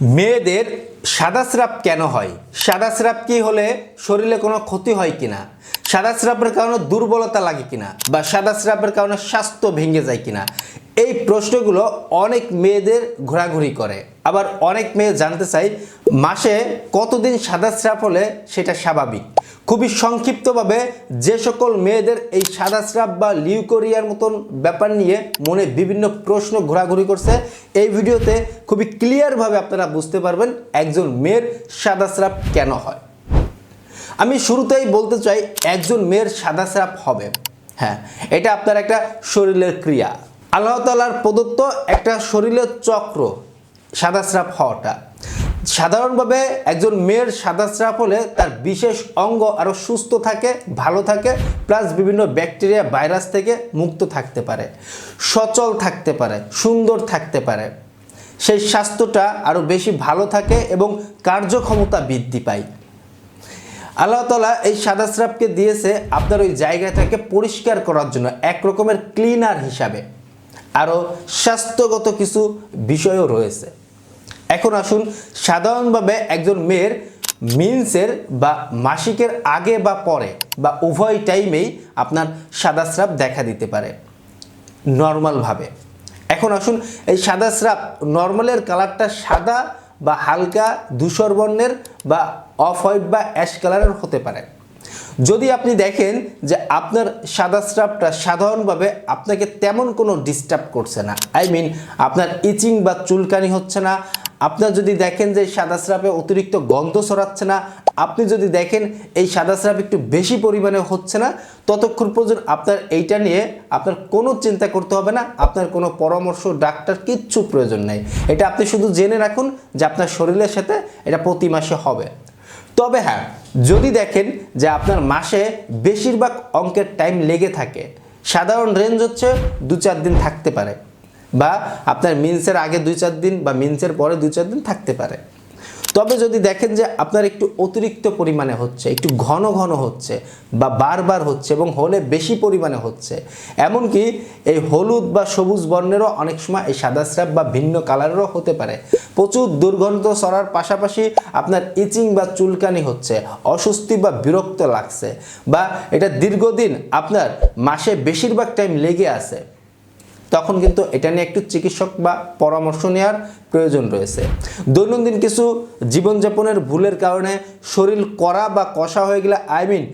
মেয়েদের সাদা স্রাব কেন হয়? সাদা স্রাব কি হলে শরীরে কোনো ক্ষতি হয় কিনা? সাদা স্রাবের কারণে দুর্বলতা লাগে কিনা? বা সাদা স্রাবের কারণে স্বাস্থ্য ভেঙে যায় কিনা? এই প্রশ্নগুলো অনেক মেয়েদের ঘোরাঘুরি করে। আবার অনেক মেয়ে জানতে চাই মাসে কতদিন সাদা স্রাব হলে সেটা স্বাভাবিক? খুবই সংক্ষিপ্তভাবে যে সকল মেয়েদের এই সাদা স্রাব বা লিউকোরিয়ার মতন ব্যাপার নিয়ে মনে বিভিন্ন প্রশ্ন ঘোরাঘুরি করছে, এই ভিডিওতে খুবই ক্লিয়ারভাবে আপনারা বুঝতে পারবেন একজন মেয়ের সাদা স্রাব কেন হয়। আমি শুরুতেই বলতে চাই, একজন মেয়ের সাদা স্রাব হবে। হ্যাঁ এটা আপনার একটা শরীরের ক্রিয়া। আল্লাহ তালার প্রদত্ত একটা শরীরের চক্র সাদা স্রাব হওয়াটা। সাধারণভাবে একজন মেয়ের সাদা স্রাব হলে তার বিশেষ অঙ্গ আরও সুস্থ থাকে, ভালো থাকে প্লাস বিভিন্ন ব্যাকটেরিয়া ভাইরাস থেকে মুক্ত থাকতে পারে, সচল থাকতে পারে, সুন্দর থাকতে পারে। সেই স্বাস্থ্যটা আরও বেশি ভালো থাকে এবং কার্যক্ষমতা বৃদ্ধি পায়। আল্লাহ তালা এই সাদা স্রাবকে দিয়েছে আপনার ওই জায়গাটাকে পরিষ্কার করার জন্য, এক রকমের ক্লিনার হিসাবে। আরও স্বাস্থ্যগত কিছু বিষয়ও রয়েছে। এখন আসুন, সাধারণভাবে একজন মেয়ের মিন্সের বা মাসিকের আগে বা পরে বা উভয় টাইমেই আপনার সাদা স্রাব দেখা দিতে পারে নর্মালভাবে এখন আসুন, এই সাদা স্রাব নর্মালের কালারটা সাদা বা হালকা ধূসর বর্ণের বা অফ হোয়াইট বা অ্যাশ কালারের হতে পারে। যদি আপনি দেখেন যে আপনার সাদা স্রাবটা সাধারণভাবে আপনাকে তেমন কোনো ডিস্টার্ব করছে না। আই মিন আপনার ইচিং বা চুলকানি হচ্ছে না আপনার যদি দেখেন যে সাদা স্রাবে অতিরিক্ত গন্ধ ছড়াচ্ছে না, আপনি যদি দেখেন এই সাদা স্রাব একটু বেশি পরিমাণে হচ্ছে না, ততক্ষণ পর্যন্ত আপনার এইটা নিয়ে আপনার কোনো চিন্তা করতে হবে না, আপনার কোনো পরামর্শ, ডাক্তার কিচ্ছু প্রয়োজন নেই। এটা আপনি শুধু জেনে রাখুন যে আপনার শরীরের সাথে এটা প্রতি মাসে হবে। তবে হ্যাঁ যদি দেখেন যে আপনার মাসে বেশিরভাগ অঙ্কের টাইম লেগে থাকে, সাধারণ রেঞ্জ হচ্ছে দু চার দিন থাকতে পারে। বা আপনার মিন্সের আগে দুই চার দিন বা মিন্সের পরে দুই চার দিন থাকতে পারে। তবে যদি দেখেন যে আপনার একটু অতিরিক্ত পরিমাণে হচ্ছে, একটু ঘন ঘন হচ্ছে বা বারবার হচ্ছে এবং হলে বেশি পরিমাণে হচ্ছে, এমনকি এই হলুদ বা সবুজ বর্ণেরও অনেক সময় এই সাদা স্র্যাপ বা ভিন্ন কালারেরও হতে পারে। প্রচুর দুর্গন্ধ সরার পাশাপাশি আপনার ইচিং বা চুলকানি হচ্ছে, অস্বস্তি বা বিরক্ত লাগছে বা এটা দীর্ঘদিন আপনার মাসে বেশিরভাগ টাইম লেগে আছে। তখন কিন্তু এটা নিয়ে একটু চিকিৎসক বা পরামর্শ নেওয়ার প্রয়োজন রয়েছে। দৈনন্দিন কিছু জীবনযাপনের ভুলের কারণে শরীর কড়া বা কষা হয়ে গেলে আই মিন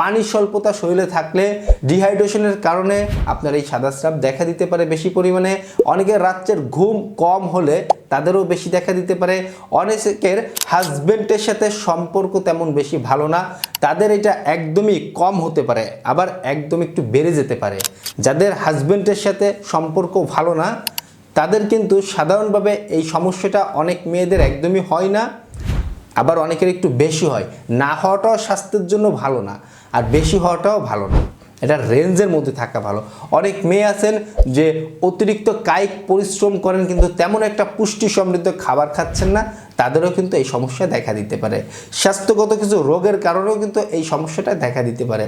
পানির স্বল্পতা শরীরে থাকলে ডিহাইড্রেশনের কারণে আপনার এই সাদা স্রাব দেখা দিতে পারে বেশি পরিমাণে। অনেকের রাত্রের ঘুম কম হলে তাদেরও বেশি দেখা দিতে পারে। অনেকের হাজবেন্ডের সাথে সম্পর্ক তেমন বেশি ভালো না। তাদের এটা একদমই কম হতে পারে, আবার একদম একটু বেড়ে যেতে পারে। যাদের হাজবেন্ডের সাথে সম্পর্ক ভালো না, তাদের কিন্তু সাধারণভাবে এই সমস্যাটা অনেক মেয়েদের একদমই হয় না, আবার অনেকের একটু বেশি হয়। না হওয়াটাও স্বাস্থ্যের জন্য ভালো না, আর বেশি হওয়াটাও ভালো না। এটা রেঞ্জের মধ্যে থাকা ভালো। অনেক মেয়ে আছেন যে অতিরিক্ত কায়িক পরিশ্রম করেন কিন্তু তেমন একটা পুষ্টি সমৃদ্ধ খাবার খাচ্ছেন না তাদেরও কিন্তু এই সমস্যা দেখা দিতে পারে। স্বাস্থ্যগত কিছু রোগের কারণেও কিন্তু এই সমস্যাটা দেখা দিতে পারে।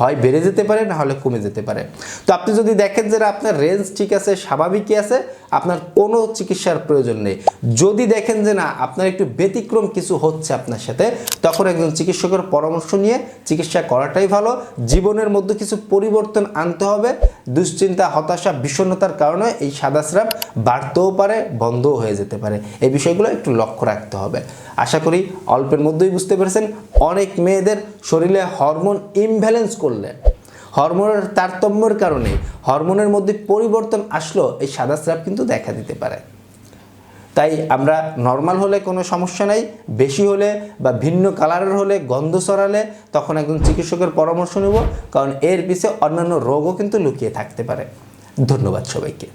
হয় বেড়ে যেতে পারে, না হলে কমে যেতে পারে। তো আপনি যদি দেখেন যে আপনার রেঞ্জ ঠিক আছে, স্বাভাবিকই আছে, আপনার কোনো চিকিৎসার প্রয়োজন নেই। যদি দেখেন যে না, আপনার একটু ব্যতিক্রম কিছু হচ্ছে আপনার সাথে, তখন একজন চিকিৎসকের পরামর্শ নিয়ে চিকিৎসা করাটাই ভালো। জীবনের মধ্যে কিছু পরিবর্তন আনতে হবে দুশ্চিন্তা, হতাশা বিষণ্নতার কারণে এই সাদা স্রাব বাড়তেও পারে, বন্ধও হয়ে যেতে পারে। এই বিষয়গুলো একটু লক্ষ্য রাখতে হবে। আশা করি অল্পের মধ্যেই বুঝতে পেরেছেন, অনেক মেয়েদের শরীরে হরমোন ইমব্যালেন্স করলে, হরমোনের তারতম্যের কারণে হরমোনের মধ্যে পরিবর্তন আসলেও এই সাদা স্রাব কিন্তু দেখা দিতে পারে। তাই আমরা নর্মাল হলে কোনো সমস্যা নাই, বেশি হলে বা ভিন্ন কালারের হলে গন্ধ ছড়ালে তখন একজন চিকিৎসকের পরামর্শ নেব, কারণ এর পিছে অন্যান্য রোগও কিন্তু লুকিয়ে থাকতে পারে। ধন্যবাদ সবাইকে।